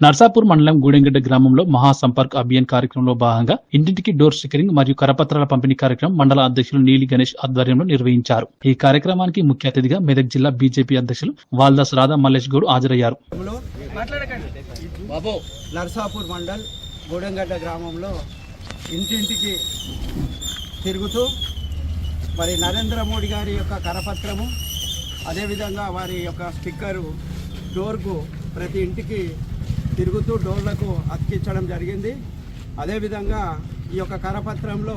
నర్సాపూర్ మండలం గూడెంగడ్డ గ్రామంలో మహాసంపర్క్ అభియాన్ కార్యక్రమంలో భాగంగా ఇంటింటికి డోర్ స్టిక్కరింగ్ మరియు కరపత్రాల పంపిణీ కార్యక్రమం మండల అధ్యక్షులు నీలి గణేష్ ఆధ్వర్యంలో నిర్వహించారు. ఈ కార్యక్రమానికి ముఖ్య అతిథిగా మెదక్ జిల్లా బీజేపీ అధ్యక్షులు వాల్దాస్ రాధా మల్లేష్ గౌడ్ హాజరయ్యారు. నర్సాపూర్ మండల్ గూడెంగడ్డ గ్రామంలో ఇంటింటికి తిరుగుతూ మరి నరేంద్ర మోడీ గారి యొక్క కరపత్రము అదేవిధంగా వారి యొక్క స్టిక్కరు డోర్కు ప్రతి ఇంటికి తిరుగుతూ డోర్లకు అతికించడం జరిగింది. అదేవిధంగా ఈ యొక్క కరపత్రంలో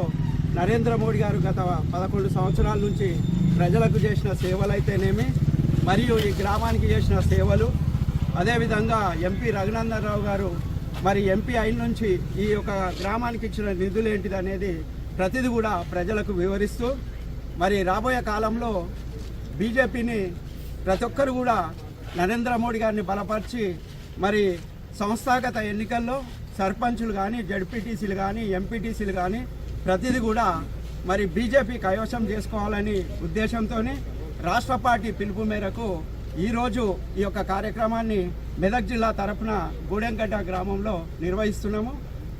నరేంద్ర మోడీ గారు గత పదకొండు సంవత్సరాల నుంచి ప్రజలకు చేసిన సేవలైతేనేమి మరియు ఈ గ్రామానికి చేసిన సేవలు అదేవిధంగా ఎంపీ రఘునందన్ రావు గారు మరి ఎంపీ అయిన నుంచి ఈ యొక్క గ్రామానికి ఇచ్చిన నిధులు ఏంటిది అనేది ప్రతిదీ కూడా ప్రజలకు వివరిస్తూ మరి రాబోయే కాలంలో బీజేపీని ప్రతి ఒక్కరు కూడా నరేంద్ర మోడీ గారిని బలపరిచి మరి సంస్థాగత ఎన్నికల్లో సర్పంచులు కానీ జడ్పీటీసీలు కానీ ఎంపీటీసీలు కానీ ప్రతిదీ కూడా మరి బీజేపీ కైవశం చేసుకోవాలని ఉద్దేశంతో రాష్ట్ర పార్టీ పిలుపు మేరకు ఈరోజు ఈ యొక్క కార్యక్రమాన్ని మెదక్ జిల్లా తరపున గూడెంగడ్డ గ్రామంలో నిర్వహిస్తున్నాము.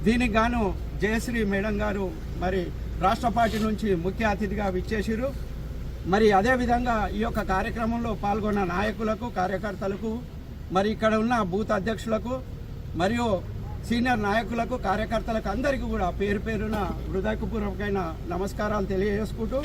దీనికి గాను జయశ్రీ మేడం గారు మరి రాష్ట్ర పార్టీ నుంచి ముఖ్య అతిథిగా విచ్చేసిరు మరి అదేవిధంగా ఈ యొక్క కార్యక్రమంలో పాల్గొన్న నాయకులకు కార్యకర్తలకు మరి ఇక్కడ ఉన్న బూత్ అధ్యక్షులకు మరియు సీనియర్ నాయకులకు కార్యకర్తలకు అందరికీ కూడా పేరు పేరున హృదయపూర్వకమైన నమస్కారాలు తెలియజేసుకుంటూ